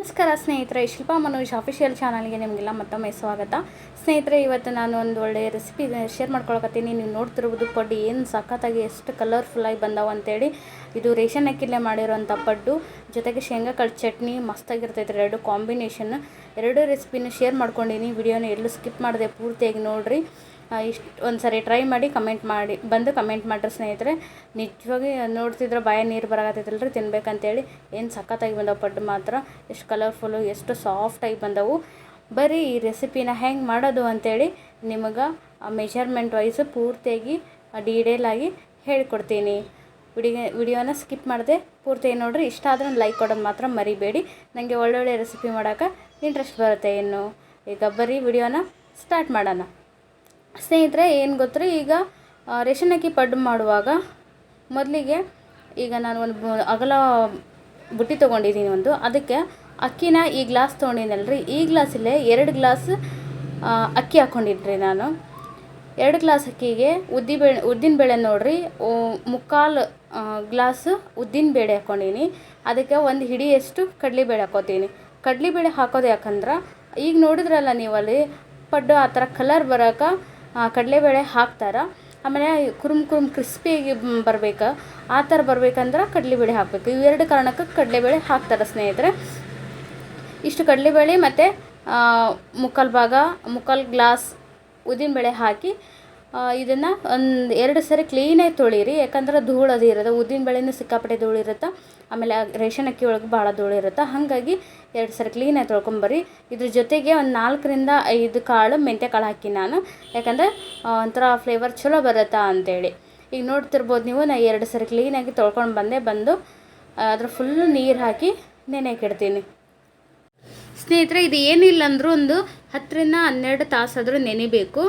ನಮಸ್ಕಾರ ಸ್ನೇಹಿತರೆ, ಶಿಲ್ಪಾ ಮನೋಜ್ ಅಫಿಷಿಯಲ್ ಚಾನಲ್ಗೆ ನಿಮಗೆಲ್ಲ ಮತ್ತೊಮ್ಮೆ ಸ್ವಾಗತ. ಸ್ನೇಹಿತರೆ, ಇವತ್ತು ನಾನು ಒಂದು ಒಳ್ಳೆಯ ರೆಸಿಪಿ ಶೇರ್ ಮಾಡ್ಕೊಳಕತ್ತೀನಿ. ನೀವು ನೋಡ್ತಿರ್ಬೋದು ಪಡ್ಡಿ ಏನು ಸಖತ್ತಾಗಿ ಎಷ್ಟು ಕಲರ್ಫುಲ್ಲಾಗಿ ಬಂದಾವ ಅಂತೇಳಿ. ಇದು ರೇಷನ್ ಅಕ್ಕಿಲೇ ಮಾಡಿರೋಂಥ ಪಡ್ಡು. ಜೊತೆಗೆ ಶೇಂಗಾ ಕಾಳು ಚಟ್ನಿ ಮಸ್ತಾಗಿರ್ತೈತೆ ಎರಡು ಕಾಂಬಿನೇಷನ್. ಎರಡು ರೆಸಿಪಿನ ಶೇರ್ ಮಾಡ್ಕೊಂಡೀನಿ. ವಿಡಿಯೋನ ಎಲ್ಲೂ ಸ್ಕಿಪ್ ಮಾಡಿದೆ ಪೂರ್ತಿಯಾಗಿ ನೋಡಿರಿ. ಇಷ್ಟು ಒಂದು ಸರಿ ಟ್ರೈ ಮಾಡಿ ಕಮೆಂಟ್ ಮಾಡಿ, ಬಂದು ಕಮೆಂಟ್ ಮಾಡಿರಿ ಸ್ನೇಹಿತರೆ. ನಿಜವಾಗಿ ನೋಡ್ತಿದ್ರೆ ಬಾಯ ನೀರು ಬರಾಕತ್ತೈತಲ್ರಿ, ತಿನ್ಬೇಕಂತೇಳಿ. ಏನು ಸಖತ್ತಾಗಿ ಬಂದವು ಪಡ್ಡು ಮಾತ್ರ. ಎಷ್ಟು ಕಲರ್ಫುಲ್ಲು ಎಷ್ಟು ಸಾಫ್ಟಾಗಿ ಬಂದವು. ಬರೀ ಈ ರೆಸಿಪಿನ ಹೆಂಗೆ ಮಾಡೋದು ಅಂತೇಳಿ ನಿಮಗೆ ಮೆಷರ್ಮೆಂಟ್ ವೈಸ್ ಪೂರ್ತಿಯಾಗಿ ಡೀಟೇಲಾಗಿ ಹೇಳ್ಕೊಡ್ತೀನಿ. ವಿಡಿಯೋ ವಿಡಿಯೋನ ಸ್ಕಿಪ್ ಮಾಡಿದೆ ಪೂರ್ತಿ ನೋಡಿರಿ. ಇಷ್ಟ ಆದ್ರೆ ಲೈಕ್ ಕೊಡೋದು ಮಾತ್ರ ಮರಿಬೇಡಿ. ನನಗೆ ಒಳ್ಳೊಳ್ಳೆ ರೆಸಿಪಿ ಮಾಡೋಕೆ ಇಂಟ್ರೆಸ್ಟ್ ಬರುತ್ತೆ ಇನ್ನು. ಈಗ ಬರೀ ವಿಡಿಯೋನ ಸ್ಟಾರ್ಟ್ ಮಾಡೋಣ. ಸ್ನೇಹಿತರೆ, ಏನು ಗೊತ್ತ್ರಿ? ಈಗ ರೇಷನ್ ಅಕ್ಕಿ ಪಡ್ಡು ಮಾಡುವಾಗ ಮೊದಲಿಗೆ ಈಗ ನಾನು ಒಂದು ಅಗಲ ಬುಟ್ಟಿ ತೊಗೊಂಡಿದ್ದೀನಿ ಒಂದು. ಅದಕ್ಕೆ ಅಕ್ಕಿನ ಈ ಗ್ಲಾಸ್ ತೊಗೊಂಡಿನಲ್ರಿ ಈ ಗ್ಲಾಸಲ್ಲೇ ಎರಡು ಗ್ಲಾಸ್ ಅಕ್ಕಿ ಹಾಕ್ಕೊಂಡಿದ್ರಿ ನಾನು. ಎರಡು ಗ್ಲಾಸ್ ಅಕ್ಕಿಗೆ ಉದ್ದಿ ಬೇಳೆ ಉದ್ದಿನ ಬೇಳೆ ನೋಡಿರಿ. ಮುಕ್ಕಾಲು ಗ್ಲಾಸ್ ಉದ್ದಿನ ಬೇಳೆ ಹಾಕ್ಕೊಂಡೀನಿ ಅದಕ್ಕೆ ಒಂದು ಹಿಡಿಯಷ್ಟು ಕಡಲೆಬೇಳೆ ಹಾಕೋತೀನಿ. ಕಡಲೆಬೇಳೆ ಹಾಕೋದು ಯಾಕಂದ್ರೆ ಈಗ ನೋಡಿದ್ರಲ್ಲ ನೀವು ಅಲ್ಲಿ ಪಡ್ಡು ಆ ಥರ ಕಲರ್ ಬರೋಕೆ ಕಡಲೆಬೇಳೆ ಹಾಕ್ತಾರೆ. ಆಮೇಲೆ ಕುರುಮ್ ಕುರುಮ್ ಕ್ರಿಸ್ಪಿಯಾಗಿ ಬರಬೇಕು. ಆ ಥರ ಬರ್ಬೇಕಂದ್ರೆ ಕಡಲೆಬೇಳೆ ಹಾಕಬೇಕು. ಇವೆರಡು ಕಾರಣಕ್ಕೆ ಕಡಲೆಬೇಳೆ ಹಾಕ್ತಾರೆ ಸ್ನೇಹಿತರೆ. ಇಷ್ಟು ಕಡಲೆಬೇಳೆ ಮತ್ತು ಮುಕ್ಕಾಲು ಭಾಗ, ಮುಕ್ಕಾಲು ಗ್ಲಾಸ್ ಉದ್ದಿನ ಬೇಳೆ ಹಾಕಿ ಇದನ್ನು ಒಂದು ಎರಡು ಸರಿ ಕ್ಲೀನಾಗಿ ತೊಳೀರಿ. ಯಾಕಂದ್ರೆ ಧೂಳು ಅದು ಇರುತ್ತೆ. ಉದ್ದಿನಬೇಳೆನೂ ಸಿಕ್ಕಾಪಟ್ಟೆ ಧೂಳು ಇರುತ್ತೆ. ಆಮೇಲೆ ರೇಷನ್ ಅಕ್ಕಿ ಒಳಗೆ ಭಾಳ ಧೂಳು ಇರುತ್ತೆ. ಹಾಗಾಗಿ ಎರಡು ಸರಿ ಕ್ಲೀನಾಗಿ ತೊಳ್ಕೊಂಬರ್ರಿ. ಇದ್ರ ಜೊತೆಗೆ ಒಂದು ನಾಲ್ಕರಿಂದ ಐದು ಕಾಳು ಮೆಂತ್ಯ ಕಾಳು ಹಾಕಿ ನಾನು. ಯಾಕಂದರೆ ಒಂಥರ ಫ್ಲೇವರ್ ಚಲೋ ಬರುತ್ತಾ ಅಂತೇಳಿ. ಈಗ ನೋಡ್ತಿರ್ಬೋದು ನೀವು, ನಾ ಎರಡು ಸರಿ ಕ್ಲೀನಾಗಿ ತೊಳ್ಕೊಂಡು ಬಂದೆ. ಬಂದು, ಅದ್ರ ಫುಲ್ಲು ನೀರು ಹಾಕಿ ನೆನೆಯಕ್ಕೆ ಇಡ್ತೀನಿ. ಸ್ನೇಹಿತರೆ, ಇದು ಏನಿಲ್ಲ ಅಂದರೂ ಒಂದು ಹತ್ತರಿಂದ ಹನ್ನೆರಡು ತಾಸಾದರೂ ನೆನಿಬೇಕು.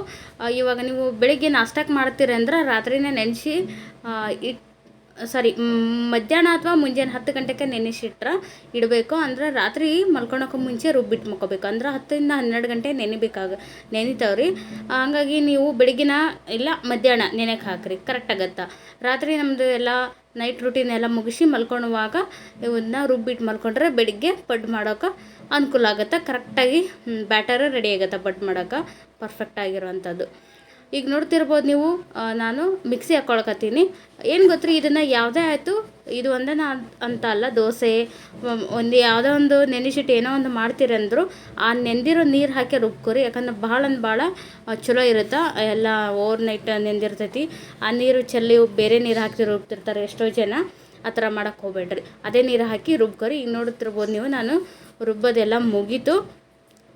ಇವಾಗ ನೀವು ಬೆಳಿಗ್ಗೆ ನಾಷ್ಟಕ್ಕೆ ಮಾಡ್ತೀರಿ ಅಂದ್ರೆ ರಾತ್ರಿನೇ ನೆನೆಸಿ ಇಟ್ ಸಾರಿ ಮಧ್ಯಾಹ್ನ ಅಥವಾ ಮುಂಜಾನೆ ಹತ್ತು ಗಂಟೆಗೆ ನೆನೆಸಿಟ್ರೆ ಇಡಬೇಕು. ಅಂದ್ರೆ ರಾತ್ರಿ ಮಲ್ಕೊಳಕ್ಕೆ ಮುಂಚೆ ರುಬ್ಬಿಟ್ಟು ಮಕ್ಕೋಬೇಕು. ಅಂದ್ರೆ ಹತ್ತರಿಂದ ಹನ್ನೆರಡು ಗಂಟೆ ನೆನಿಬೇಕಾಗ, ನೆನಿತಾವ್ರಿ. ಹಂಗಾಗಿ ನೀವು ಬೆಳಗಿನ ಇಲ್ಲ ಮಧ್ಯಾಹ್ನ ನೆನೆಗೆ ಹಾಕ್ರಿ. ಕರೆಕ್ಟ್ ಆಗತ್ತೆ. ರಾತ್ರಿ ನಮ್ಮದು ಎಲ್ಲ ನೈಟ್ ರೂಟೀನ್ ಎಲ್ಲ ಮುಗಿಸಿ ಮಲ್ಕೊಳುವಾಗ ಇವನ್ನ ರುಬ್ಬಿಟ್ಟು ಮಲ್ಕೊಂಡ್ರೆ ಬೆಳಿಗ್ಗೆ ಪಡ್ಡು ಮಾಡೋಕೆ ಅನುಕೂಲ ಆಗುತ್ತೆ. ಕರೆಕ್ಟಾಗಿ ಬ್ಯಾಟರ್ ರೆಡಿ ಆಗುತ್ತೆ ಪಡ್ಡು ಮಾಡೋಕೆ. ಪರ್ಫೆಕ್ಟ್ ಆಗಿರುವಂಥದ್ದು ಈಗ ನೋಡ್ತಿರ್ಬೋದು ನೀವು ನಾನು ಮಿಕ್ಸಿ ಹಾಕ್ಕೊಳಕತ್ತೀನಿ ಏನು ಗೊತ್ತ್ರಿ, ಇದನ್ನು ಯಾವುದೇ ಆಯಿತು, ಇದು ಒಂದೇ ನಾ ಅಂತ ಅಲ್ಲ, ದೋಸೆ ಒಂದು ಯಾವುದೋ ಒಂದು ನೆನೆಸಿಟ್ಟು ಏನೋ ಒಂದು ಮಾಡ್ತೀರಂದ್ರು ಆ ನೆಂದಿರೋ ನೀರು ಹಾಕಿ ರುಬ್ಕೊರಿ, ಯಾಕಂದ್ರೆ ಭಾಳ ಅಂದ್ರೆ ಭಾಳ ಚಲೋ ಇರುತ್ತೆ, ಎಲ್ಲ ಓವರ್ ನೈಟ್ ನೆಂದಿರ್ತೈತಿ. ಆ ನೀರು ಚೆಲ್ಲಿ ಬೇರೆ ನೀರು ಹಾಕಿ ರುಬ್ತಿರ್ತಾರೆ ಎಷ್ಟೋ ಜನ, ಆ ಥರ ಮಾಡೋಕ್ಕೆ ಹೋಗ್ಬೇಡ್ರಿ. ಅದೇ ನೀರು ಹಾಕಿ ರುಬ್ಕೊರಿ. ಈಗ ನೋಡ್ತಿರ್ಬೋದು ನೀವು, ನಾನು ರುಬ್ಬೋದೆಲ್ಲ ಮುಗೀತು.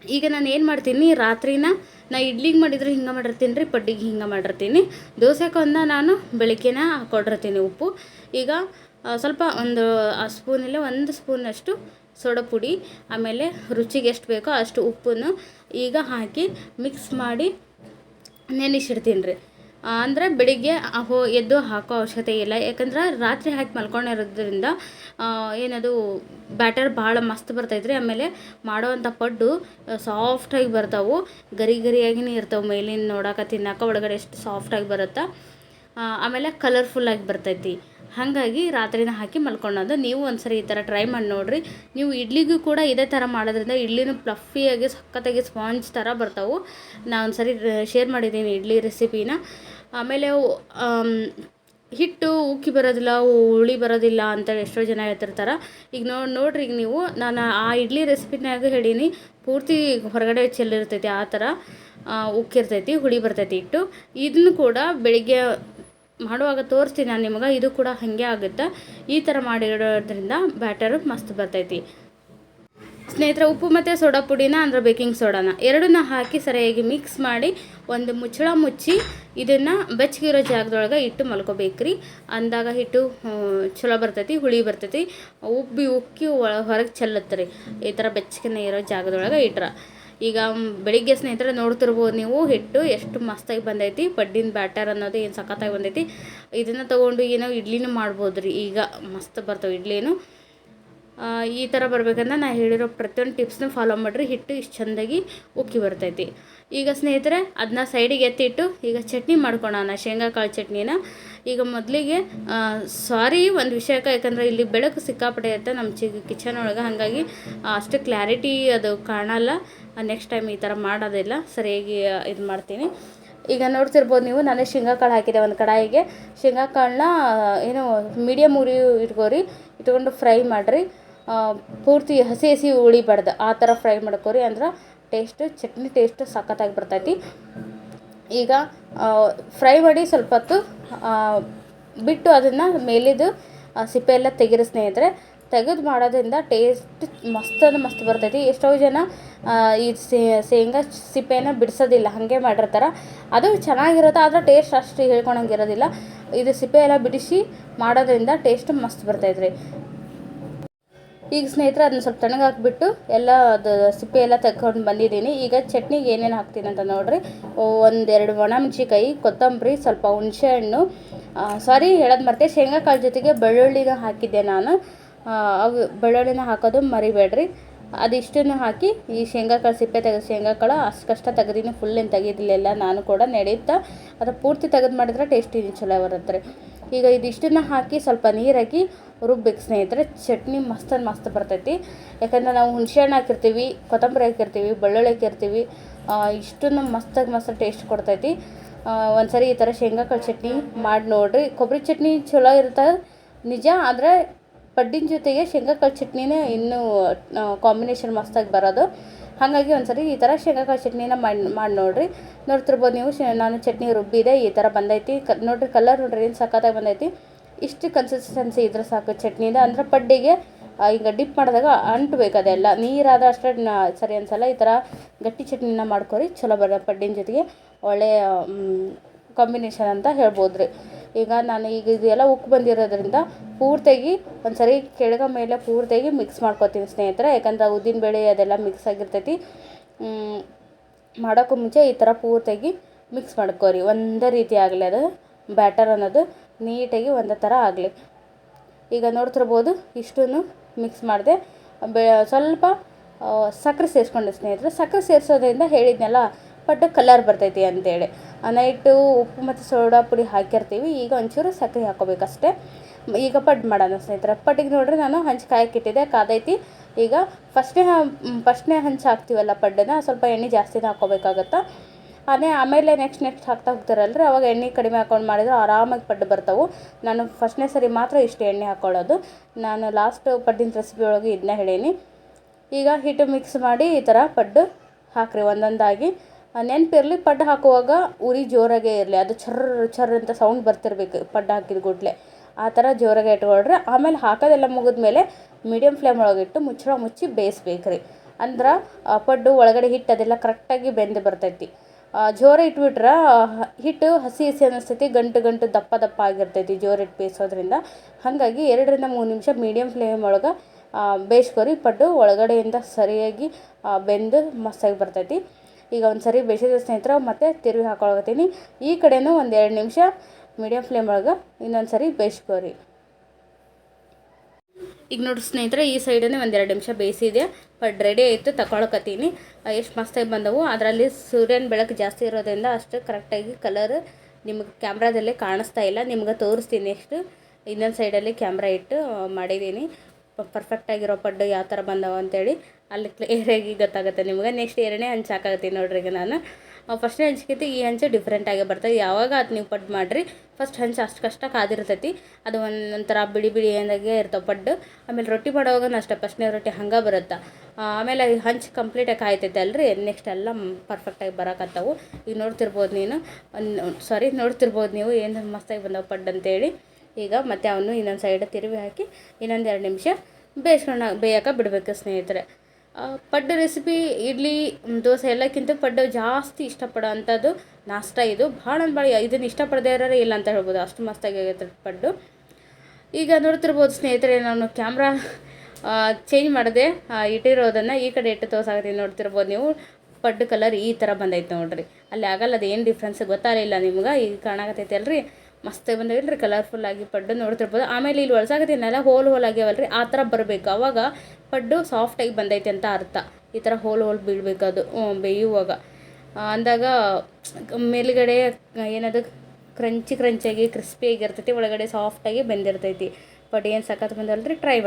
ಈಗ ನಾನು ಏನು ಮಾಡ್ತೀನಿ, ರಾತ್ರಿನ ನಾ ಇಡ್ಲಿಗೆ ಮಾಡಿದ್ರೆ ಹಿಂಗೆ ಮಾಡಿರ್ತೀನಿ ರೀ, ಪಡ್ಡಿಗೆ ಹಿಂಗೆ ಮಾಡಿರ್ತೀನಿ. ದೋಸೆಗೊಂದ ನಾನು ಬೆಳಗ್ಗೆನ ಕೊಡಿರ್ತೀನಿ ಉಪ್ಪು. ಈಗ ಸ್ವಲ್ಪ ಒಂದು, ಆ, ಸ್ಪೂನಲ್ಲಿ ಒಂದು ಸ್ಪೂನಷ್ಟು ಸೋಡಾ ಪುಡಿ, ಆಮೇಲೆ ರುಚಿಗೆ ಎಷ್ಟು ಬೇಕೋ ಅಷ್ಟು ಉಪ್ಪನ್ನು ಈಗ ಹಾಕಿ ಮಿಕ್ಸ್ ಮಾಡಿ ನೆನೆಸಿಡ್ತೀನಿ ರೀ. ಅಂದರೆ ಬೆಳಿಗ್ಗೆ ಹೋ ಎದ್ದು ಹಾಕೋ ಅವಶ್ಯಕತೆ ಇಲ್ಲ. ಯಾಕಂದ್ರೆ ರಾತ್ರಿ ಹಾಕಿ ಮಲ್ಕೊಂಡಿರೋದ್ರಿಂದ ಏನದು, ಬ್ಯಾಟರ್ ಭಾಳ ಮಸ್ತ್ ಬರ್ತೈತೆ ರೀ ಆಮೇಲೆ ಮಾಡೋವಂಥ ಪಡ್ಡು ಸಾಫ್ಟಾಗಿ ಬರ್ತಾವೆ. ಗರಿ ಗರಿಯಾಗಿನೇ ಇರ್ತಾವೆ ಮೇಲಿನ ನೋಡೋಕೆ, ತಿನ್ನೋಕೆ ಒಳಗಡೆ ಎಷ್ಟು ಸಾಫ್ಟಾಗಿ ಬರುತ್ತೆ. ಆಮೇಲೆ ಕಲರ್ಫುಲ್ಲಾಗಿ ಬರ್ತೈತಿ. ಹಾಗಾಗಿ ರಾತ್ರಿನ ಹಾಕಿ ಮಲ್ಕೊಳ್ಳೋದು ನೀವು ಒಂದ್ಸರಿ ಈ ಥರ ಟ್ರೈ ಮಾಡಿ ನೋಡಿರಿ. ನೀವು ಇಡ್ಲಿಗೂ ಕೂಡ ಇದೇ ಥರ ಮಾಡೋದ್ರಿಂದ ಇಡ್ಲಿನೂ ಪ್ಲಫಿಯಾಗಿ ಸಖತ್ತಾಗಿ ಸ್ಪಾಂಜ್ ಥರ ಬರ್ತಾವೆ. ನಾನು ಒಂದ್ಸರಿ ಶೇರ್ ಮಾಡಿದ್ದೀನಿ ಇಡ್ಲಿ ರೆಸಿಪಿನ ಆಮೇಲೆ ಹಿಟ್ಟು ಉಕ್ಕಿ ಬರೋದಿಲ್ಲ ಹುಳಿ ಬರೋದಿಲ್ಲ ಅಂತ ಎಷ್ಟೋ ಜನ ಹೇಳ್ತಿರ್ತಾರೆ. ಈಗ ನೋಡಿ ನೋಡ್ರಿ, ಈಗ ನೀವು, ನಾನು ಆ ಇಡ್ಲಿ ರೆಸಿಪಿನಾಗ ಹೇಳೀನಿ, ಪೂರ್ತಿ ಹೊರಗಡೆ ಚೆಲ್ಲಿರ್ತೈತಿ, ಆ ಥರ ಉಕ್ಕಿರ್ತೈತಿ, ಹುಳಿ ಬರ್ತೈತಿ ಹಿಟ್ಟು. ಇದನ್ನು ಕೂಡ ಬೆಳಿಗ್ಗೆ ಮಾಡುವಾಗ ತೋರಿಸ್ತೀನಿ ನಾನು ನಿಮಗೆ, ಇದು ಕೂಡ ಹಾಗೆ ಆಗುತ್ತೆ? ಈ ಥರ ಮಾಡಿರೋದ್ರಿಂದ ಬ್ಯಾಟರ್ ಮಸ್ತ್ ಬರ್ತೈತಿ. ಸ್ನೇಹಿತರ, ಉಪ್ಪು ಮತ್ತು ಸೋಡಾ ಪುಡಿನ ಅಂದ್ರೆ ಬೇಕಿಂಗ್ ಸೋಡಾನ. ಎರಡನ್ನ ಹಾಕಿ ಸರಿಯಾಗಿ ಮಿಕ್ಸ್ ಮಾಡಿ, ಒಂದು ಮುಚ್ಚಳ ಮುಚ್ಚಿ ಇದನ್ನು ಬೆಚ್ಚಗಿರೋ ಜಾಗದೊಳಗೆ ಇಟ್ಟು ಮಲ್ಕೋಬೇಕ್ರಿ. ಅಂದಾಗ ಹಿಟ್ಟು ಚಲೋ ಬರ್ತೈತಿ, ಹುಳಿ ಬರ್ತೈತಿ. ಉಬ್ಬಿ ಉಕ್ಕಿ ಒಳ, ಹೊರಗೆ ಚೆಲ್ಲತ್ತೆ ಈ ಥರ ಬೆಚ್ಚಗಿನ ಇರೋ ಜಾಗದೊಳಗೆ ಇಟ್ರೆ. ಈಗ ಬೆಳಿಗ್ಗೆ ಸ್ನೇಹಿತರೆ ನೋಡ್ತಿರ್ಬೋದು ನೀವು, ಹಿಟ್ಟು ಎಷ್ಟು ಮಸ್ತಾಗಿ ಬಂದೈತಿ ಪಡ್ಡಿನ ಬ್ಯಾಟರ್ ಅನ್ನೋದು ಏನು ಸಖತ್ತಾಗಿ ಬಂದೈತಿ. ಇದನ್ನು ತೊಗೊಂಡು ಏನೋ ಇಡ್ಲಿನೂ ಮಾಡ್ಬೋದು ರೀ ಈಗ ಮಸ್ತ್ ಬರ್ತವೆ ಇಡ್ಲಿನೂ. ಈ ಥರ ಬರ್ಬೇಕಂದ್ರೆ ನಾ ಹೇಳಿರೋ ಪ್ರತಿಯೊಂದು ಟಿಪ್ಸ್ನ ಫಾಲೋ ಮಾಡಿರಿ. ಹಿಟ್ಟು ಇಷ್ಟು ಚೆಂದಾಗಿ ಉಕ್ಕಿ ಬರ್ತೈತಿ. ಈಗ ಸ್ನೇಹಿತರೆ ಅದನ್ನ ಸೈಡಿಗೆ ಎತ್ತಿಟ್ಟು ಈಗ ಚಟ್ನಿ ಮಾಡ್ಕೊಳೋಣ, ಶೇಂಗಾಕಾಳು ಚಟ್ನಿನ. ಈಗ ಮೊದಲಿಗೆ ಸಾರಿ ಒಂದು ವಿಷಯಕ್ಕೆ ಯಾಕಂದರೆ ಇಲ್ಲಿ ಬೆಳಕು ಸಿಕ್ಕಾಪಟ್ಟೆ ಇರುತ್ತೆ ನಮ್ಮ ಚಿ ಕಿಚನ್ ಒಳಗೆ. ಹಾಗಾಗಿ ಅಷ್ಟು ಕ್ಲಾರಿಟಿ ಅದು ಕಾಣಲ್ಲ. ನೆಕ್ಸ್ಟ್ ಟೈಮ್ ಈ ಥರ ಮಾಡೋದಿಲ್ಲ. ಸರಿಯಾಗಿ ಇದು ಮಾಡ್ತೀನಿ. ಈಗ ನೋಡ್ತಿರ್ಬೋದು ನೀವು, ನಾನು ಶೇಂಗಾ ಕಾಳು ಹಾಕಿದೆ ಒಂದು ಕಡಾಯಿಗೆ. ಶೇಂಗಾ ಕಾಳನ್ನ ಏನು ಮೀಡಿಯಮ್ ಉರಿ ಇಟ್ಕೋರಿ, ಇಟ್ಕೊಂಡು ಫ್ರೈ ಮಾಡಿರಿ. ಪೂರ್ತಿ ಹಸಿ ಹಸಿ ಉಳಿಬಾರ್ದು ಆ ಥರ ಫ್ರೈ ಮಾಡ್ಕೋರಿ ಅಂದ್ರೆ ಟೇಸ್ಟ್ ಚಟ್ನಿ ಟೇಸ್ಟ್ ಸಖತ್ತಾಗಿ ಬರ್ತೈತಿ. ಈಗ ಫ್ರೈ ಮಾಡಿ ಸ್ವಲ್ಪ ಹೊತ್ತು ಬಿಟ್ಟು ಅದನ್ನು ಮೇಲಿದು ಆ, ಸಿಪ್ಪೆ ಎಲ್ಲ ತೆಗಿರಿ ಸ್ನೇಹಿತರೆ ತೆಗೆದು ಮಾಡೋದ್ರಿಂದ ಟೇಸ್ಟ್ ಮಸ್ತ್ ಅಂದ್ರೆ ಮಸ್ತ್ ಬರ್ತೈತಿ. ಎಷ್ಟೋ ಜನ ಈ ಶೇಂಗಾ ಸಿಪ್ಪೆನ ಬಿಡಿಸೋದಿಲ್ಲ ಹಾಗೆ ಮಾಡಿರ್ತಾರೆ. ಅದು ಚೆನ್ನಾಗಿರುತ್ತೆ ಆದರೆ ಟೇಸ್ಟ್ ಅಷ್ಟು ಹೇಳ್ಕೊಳಂಗಿರೋದಿಲ್ಲ. ಇದು ಸಿಪ್ಪೆ ಎಲ್ಲ ಬಿಡಿಸಿ ಮಾಡೋದ್ರಿಂದ ಟೇಸ್ಟ್ ಮಸ್ತ್ ಬರ್ತೈತ್ರಿ. ಈಗ ಸ್ನೇಹಿತರೆ, ಅದನ್ನ ಸ್ವಲ್ಪ ತಣ್ಣಗೆ ಹಾಕ್ಬಿಟ್ಟು ಎಲ್ಲ ಅದು ಸಿಪ್ಪೆ ಎಲ್ಲ ತಗೊಂಡು ಬಂದಿದ್ದೀನಿ. ಈಗ ಚಟ್ನಿಗೆ ಏನೇನು ಹಾಕ್ತೀನಿ ಅಂತ ನೋಡ್ರಿ. ಒಂದೆರಡು ಒಣಮೆಣ್ಸಿಕಾಯಿ ಕೊತ್ತಂಬರಿ, ಸ್ವಲ್ಪ ಹುಣಸೆಹಣ್ಣು ಸಾರಿ ಹೇಳೋದು ಮರ್ತೆ ಶೇಂಗಾಕಾಳು ಜೊತೆಗೆ ಬೆಳ್ಳುಳ್ಳಿನ ಹಾಕಿದ್ದೆ ನಾನು. ಅವು ಬೆಳ್ಳುಳ್ಳಿನ ಹಾಕೋದು ಮರಿಬೇಡ್ರಿ. ಅದಿಷ್ಟನ್ನು ಹಾಕಿ ಈ ಶೇಂಗಾಕಾಳು ಸಿಪ್ಪೆ ತೆಗೆದು ಶೇಂಗಾಕಾಳು ಅಷ್ಟು ಕಷ್ಟ ತೆಗೆದಿನಿ ಫುಲ್ ಏನು ತೆಗೆದಿಲ್ಲ ನಾನು ಕೂಡ ನಡೆಯುತ್ತಾ. ಅದು ಪೂರ್ತಿ ತೆಗೆದು ಮಾಡಿದ್ರೆ ಟೇಸ್ಟಿ ಚಲೋ ಬರುತ್ತೆ ಈಗ ಇದಿಷ್ಟನ್ನು ಹಾಕಿ ಸ್ವಲ್ಪ ನೀರಾಕಿ ರುಬ್ಬೇಕು ಸ್ನೇಹಿತರೆ, ಚಟ್ನಿ ಮಸ್ತ್ ಮಸ್ತ್ ಬರ್ತೈತಿ. ಯಾಕಂದ್ರೆ ನಾವು ಹುಣಸೆಹಣ್ಣು ಹಾಕಿರ್ತೀವಿ, ಕೊತ್ತಂಬರಿ ಹಾಕಿರ್ತೀವಿ, ಬೆಳ್ಳುಳ್ಳಿ ಹಾಕಿರ್ತೀವಿ ಇಷ್ಟನ್ನು ಮಸ್ತಾಗಿ ಮಸ್ತ್ ಟೇಸ್ಟ್ ಕೊಡ್ತೈತಿ. ಒಂದ್ಸರಿ ಈ ಥರ ಶೇಂಗಾಕಾಳು ಚಟ್ನಿ ಮಾಡಿ ನೋಡ್ರಿ. ಕೊಬ್ಬರಿ ಚಟ್ನಿ ಚಲೋ ಇರ್ತದೆ ನಿಜ, ಆದರೆ ಪಡ್ಡಿನ ಜೊತೆಗೆ ಶೇಂಗಾಕಾಳು ಚಟ್ನಿನೇ ಇನ್ನೂ ಕಾಂಬಿನೇಷನ್ ಮಸ್ತಾಗಿ ಬರೋದು. ಹಾಗಾಗಿ ಒಂದ್ಸರಿ ಈ ಥರ ಶೇಂಗಾಕಾಳು ಚಟ್ನಿನ ಮಾಡಿ ಮಾಡಿ ನೋಡ್ರಿ. ನೋಡ್ತಿರ್ಬೋದು ನೀವು ನಾನು ಚಟ್ನಿ ರುಬ್ಬಿದೆ, ಈ ಥರ ಬಂದೈತಿ. ಕ, ನೋಡ್ರಿ ಕಲರ್ ನೋಡ್ರಿ, ಏನು ಸಖತ್ತಾಗಿ ಬಂದೈತಿ. ಇಷ್ಟು ಕನ್ಸಿಸ್ಟೆನ್ಸಿ ಇದ್ರೆ ಸಾಕು ಚಟ್ನಿದ ಅಂದ್ರೆ ಪಡ್ಡಿಗೆ ಈಗ ಡಿಪ್ ಮಾಡಿದಾಗ ಅಂಟ್ಬೇಕು ಅದೆಲ್ಲ. ನೀರಾದ ಅಷ್ಟೇ ಸರಿ ಅನ್ಸಲ್ಲ. ಈ ಥರ ಗಟ್ಟಿ ಚಟ್ನಿನ ಮಾಡ್ಕೊರಿ, ಚಲೋ ಬರೋ ಪಡ್ಡಿನ ಜೊತೆಗೆ. ಒಳ್ಳೆಯ ಕಾಂಬಿನೇಷನ್ ಅಂತ ಹೇಳ್ಬೋದು ರೀ ಈಗ ನಾನು ಈಗ ಇದೆಲ್ಲ ಉಕ್ಕು ಬಂದಿರೋದ್ರಿಂದ ಪೂರ್ತಿಯಾಗಿ ಒಂದ್ಸರಿ ಕೆಳಗ ಮೇಲೆ ಪೂರ್ತಿಯಾಗಿ ಮಿಕ್ಸ್ ಮಾಡ್ಕೊತೀನಿ ಸ್ನೇಹಿತರೆ. ಯಾಕಂದ್ರೆ ಉದ್ದಿನ ಬೇಳೆ ಅದೆಲ್ಲ ಮಿಕ್ಸ್ ಆಗಿರ್ತೈತಿ. ಮಾಡೋಕ್ಕೂ ಮುಂಚೆ ಈ ಥರ ಪೂರ್ತಿಯಾಗಿ ಮಿಕ್ಸ್ ಮಾಡ್ಕೋರಿ. ಒಂದೇ ರೀತಿ ಆಗಲಿ ಅದು ಬ್ಯಾಟರ್ ಅನ್ನೋದು. ನೀಟಾಗಿ ಒಂದೇ ಥರ ಆಗಲಿ. ಈಗ ನೋಡ್ತಿರ್ಬೋದು ಇಷ್ಟನ್ನು ಮಿಕ್ಸ್ ಮಾಡಿದೆ. ಬೆ, ಸ್ವಲ್ಪ ಸಕ್ಕರೆ ಸೇರಿಸ್ಕೊಂಡೆ ಸ್ನೇಹಿತರೆ. ಸಕ್ಕರೆ ಸೇರಿಸೋದ್ರಿಂದ ಹೇಳಿದ್ನಲ್ಲ, ಪಟ್ಟು ಕಲರ್ ಬರ್ತೈತಿ ಅಂತೇಳಿ. ನೈಟು ಉಪ್ಪು ಮತ್ತು ಸೋಡಾ ಪುಡಿ ಹಾಕಿರ್ತೀವಿ. ಈಗ ಒಂಚೂರು ಸಕ್ಕರೆ ಹಾಕೋಬೇಕಷ್ಟೇ ಈಗ ಪಡ್ ಮಾಡೋಣ ಸ್ನೇಹಿತರೆ. ಪಡ್ಡಿಗೆ ನೋಡ್ರಿ ನಾನು ಹಂಚು ಕಾಯಕ್ಕಿಟ್ಟಿದ್ದೆ ಕಾದೈತಿ. ಈಗ ಫಸ್ಟ್ನೇ ಫಸ್ಟ್ನೇ ಹಂಚು ಹಾಕ್ತೀವಲ್ಲ ಪಡ್ಡನ್ನು ಸ್ವಲ್ಪ ಎಣ್ಣೆ ಜಾಸ್ತಿನೇ ಹಾಕ್ಕೋಬೇಕಾಗತ್ತೆ? ಅದೇ ಆಮೇಲೆ ನೆಕ್ಸ್ಟ್ ನೆಕ್ಸ್ಟ್ ಹಾಕ್ತಾ ಹೋಗ್ತಾರಲ್ರಿ, ಅವಾಗ ಎಣ್ಣೆ ಕಡಿಮೆ ಹಾಕೊಂಡು ಮಾಡಿದ್ರೆ ಆರಾಮಾಗಿ ಪಡ್ಡು ಬರ್ತವೆ. ನಾನು ಫಸ್ಟ್ನೇ ಸರಿ ಮಾತ್ರ ಇಷ್ಟು ಎಣ್ಣೆ ಹಾಕ್ಕೊಳ್ಳೋದು ನಾನು ಲಾಸ್ಟ್ ಪಡ್ಡಿನ ರೆಸಿಪಿ ಒಳಗೆ ಇದನ್ನ ಹೇಳೀನಿ. ಈಗ ಹಿಟ್ಟು ಮಿಕ್ಸ್ ಮಾಡಿ ಈ ಥರ ಪಡ್ಡು ಹಾಕ್ರಿ, ಒಂದೊಂದಾಗಿ. ನೆನಪಿರಲಿ, ಪಡ್ಡು ಹಾಕುವಾಗ ಉರಿ ಜೋರಾಗೇ ಇರಲಿ. ಅದು ಚರ್ರ ಚರ್ರ ಅಂತ ಸೌಂಡ್ ಬರ್ತಿರ್ಬೇಕು, ಪಡ್ಡು ಹಾಕಿದ ಗುಡ್ಲೆ ಆ ಥರ ಜೋರಾಗೆ ಇಟ್ಕೊಳ್ರಿ. ಆಮೇಲೆ ಹಾಕೋದೆಲ್ಲ ಮುಗಿದ್ಮೇಲೆ ಮೀಡಿಯಮ್ ಫ್ಲೇಮ್ ಒಳಗಿಟ್ಟು ಮುಚ್ಚಳ ಮುಚ್ಚಿ ಬೇಯಿಸ್ಬೇಕು ರೀ ಅಂದ್ರೆ ಪಡ್ಡು ಒಳಗಡೆ ಹಿಟ್ಟು ಅದೆಲ್ಲ ಕರೆಕ್ಟಾಗಿ ಬೆಂದು ಬರ್ತೈತಿ. ಜೋರ ಇಟ್ಬಿಟ್ರೆ ಹಿಟ್ಟು ಹಸಿ ಹಸಿ ಅನ್ನಿಸ್ತೈತಿ, ಗಂಟು ಗಂಟು ದಪ್ಪ ದಪ್ಪ ಆಗಿರ್ತೈತಿ ಜೋರ ಇಟ್ಟು ಬೇಯಿಸೋದ್ರಿಂದ. ಹಾಗಾಗಿ ಎರಡರಿಂದ ಮೂರು ನಿಮಿಷ ಮೀಡಿಯಮ್ ಫ್ಲೇಮ್ ಒಳಗೆ ಬೇಯಿಸ್ಕೊರಿ ಪಟ್ಟು ಒಳಗಡೆಯಿಂದ ಸರಿಯಾಗಿ ಬೆಂದು ಮಸ್ತಾಗಿ ಬರ್ತೈತಿ. ಈಗ ಒಂದು ಸರಿ ಬೇಯಿಸಿದ ಸ್ನೇಹಿತರೆ, ಮತ್ತೆ ತಿರುವಿ ಹಾಕೊಳಕತ್ತೀನಿ. ಈ ಕಡೆಯೂ ಒಂದು ಎರಡು ನಿಮಿಷ ಮೀಡಿಯಮ್ ಫ್ಲೇಮ್ ಒಳಗೆ, ಇನ್ನೊಂದು ಸರಿ ಬೇಯಿಸ್ಕೊರಿ ಈಗ ನೋಡಿ ಸ್ನೇಹಿತರೆ, ಈ ಸೈಡನ್ನೇ ಒಂದೆರಡು ನಿಮಿಷ ಬೇಯಿಸಿದೆ. ಬಟ್ ರೆಡಿ ಆಯಿತು ತಗೊಳಕತ್ತೀನಿ ಎಷ್ಟು ಮಸ್ತಾಗಿ ಬಂದವು. ಅದರಲ್ಲಿ ಸೂರ್ಯನ ಬೆಳಕು ಜಾಸ್ತಿ ಇರೋದ್ರಿಂದ ಅಷ್ಟು ಕರೆಕ್ಟಾಗಿ ಕಲರ್ ನಿಮಗೆ ಕ್ಯಾಮ್ರಾದಲ್ಲೇ ಕಾಣಿಸ್ತಾ ಇಲ್ಲ. ನಿಮ್ಗೆ ತೋರಿಸ್ತೀನಿ ಎಷ್ಟು. ಇನ್ನೊಂದು ಸೈಡಲ್ಲಿ ಕ್ಯಾಮ್ರಾ ಇಟ್ಟು ಮಾಡಿದ್ದೀನಿ ಪರ್ಫೆಕ್ಟಾಗಿರೋ ಪಡ್ಡು ಯಾವ ಥರ ಬಂದವು ಅಂತೇಳಿ. ಅಲ್ಲಿ ಕ್ಲಿಯರಾಗಿ ಗೊತ್ತಾಗುತ್ತೆ ನಿಮ್ಗೆ. ನೆಕ್ಸ್ಟ್ ಎರಡನೇ ಹಂಚಾಕತ್ತೀನಿ ನೋಡ್ರಿ ಈಗ ನಾನು. ಫಸ್ಟ್ನೇ ಹಂಚಿಕೈತಿ ಈ ಹಂಚು ಡಿಫ್ರೆಂಟಾಗಿ ಬರ್ತದೆ. ಯಾವಾಗ ಅದು ನೀವು ಪಡ್ಡು ಮಾಡಿರಿ ಫಸ್ಟ್ ಹಂಚು ಅಷ್ಟು ಕಷ್ಟ ಕಾದಿರ್ತೈತಿ. ಅದು ಒಂಥರ ಬಿಡಿ ಬಿಡಿ ಅಂದಾಗೆ ಇರ್ತವೆ ಪಡ್ಡು. ಆಮೇಲೆ ರೊಟ್ಟಿ ಮಾಡೋವಾಗ ಅಷ್ಟೇ ಫಸ್ಟ್ನೇ ರೊಟ್ಟಿ ಹಂಗೆ ಬರುತ್ತೆ. ಆಮೇಲೆ ಹಂಚು ಕಂಪ್ಲೀಟಾಗಿ ಕಾಯ್ತೈತೆ ಅಲ್ರಿ. ನೆಕ್ಸ್ಟ್ ಎಲ್ಲ ಪರ್ಫೆಕ್ಟಾಗಿ ಬರಕತ್ತವು ಈಗ ನೋಡ್ತಿರ್ಬೋದು ನೀನು. ಸಾರಿ ನೋಡ್ತಿರ್ಬೋದು ನೀವು ಏನು ಮಸ್ತಾಗಿ ಬಂದವು ಪಡ್ಡು ಅಂತೇಳಿ. ಈಗ ಮತ್ತೆ ಅವನು ಇನ್ನೊಂದು ಸೈಡ್ ತಿರುವಿ ಹಾಕಿ ಇನ್ನೊಂದು ಎರಡು ನಿಮಿಷ ಬೇಯಿಸ್ಕೊಂಡು ಬೇಯಕ್ಕೆ ಬಿಡಬೇಕು ಸ್ನೇಹಿತರೆ. ಪಡ್ಡು ರೆಸಿಪಿ ಇಡ್ಲಿ ದೋಸೆ ಎಲ್ಲಕ್ಕಿಂತ ಪಡ್ಡು ಜಾಸ್ತಿ ಇಷ್ಟಪಡೋ ಅಂಥದ್ದು ನಾಷ್ಟ ಇದು. ಭಾಳ ಅಂದ್ರೆ ಭಾಳ ಇದನ್ನು ಇಷ್ಟಪಡದೇ ಇರೋರೇ ಇಲ್ಲ ಅಂತ ಹೇಳ್ಬೋದು. ಅಷ್ಟು ಮಸ್ತಾಗಿ ಆಗೈತೆ ಪಡ್ಡು. ಈಗ ನೋಡ್ತಿರ್ಬೋದು ಸ್ನೇಹಿತರೆ, ನಾನು ಕ್ಯಾಮ್ರಾ ಚೇಂಜ್ ಮಾಡಿದೆ. ಇಟ್ಟಿರೋದನ್ನು ಈ ಕಡೆ ಇಟ್ಟು ತೋರ್ಸಾಕತ್ತೀನಿ ನೋಡ್ತಿರ್ಬೋದು ನೀವು. ಪಡ್ಡು ಕಲರ್ ಈ ಥರ ಬಂದೈತೆ ನೋಡ್ರಿ. ಅಲ್ಲಿ ಆಗಲ್ಲ ಅದು ಏನು ಡಿಫ್ರೆನ್ಸ್ ಗೊತ್ತಾಗಲಿಲ್ಲ ನಿಮ್ಗೆ. ಈಗ ಕಾಣಾಕತ್ತೈತೆ ಅಲ್ರಿ. ಮಸ್ತ್ ಬಂದವಿಲ್ಲ ಕಲರ್ಫುಲ್ ಆಗಿ ಪಡ್ಡು ನೋಡ್ತಿರ್ಬೋದು. ಆಮೇಲೆ ಇಲ್ಲಿ ಒಳಸಾಗತ್ತಿನೆಲ್ಲ ಹೋಲ್ ಹೋಲ್ ಆಗ್ಯಾವಲ್ಲ ರೀ ಆ ಥರ ಬರಬೇಕು. ಅವಾಗ ಪಡ್ಡು ಸಾಫ್ಟಾಗಿ ಬಂದೈತೆ ಅಂತ ಅರ್ಥ. ಈ ಥರ ಹೋಲ್ ಹೋಲ್ ಬೀಳ್ಬೇಕು ಅದು ಬೇಯುವಾಗ. ಅಂದಾಗ ಮೇಲುಗಡೆ ಏನದು ಕ್ರಂಚಿ ಕ್ರಂಚಿಯಾಗಿ ಕ್ರಿಸ್ಪಿಯಾಗಿರ್ತೈತಿ ಒಳಗಡೆ ಸಾಫ್ಟಾಗಿ ಬೆಂದಿರ್ತೈತಿ. ಪಡ್ಡು ಏನು ಸಖತ್ ಬಂದಲ್ರಿ ಟ್ರೈ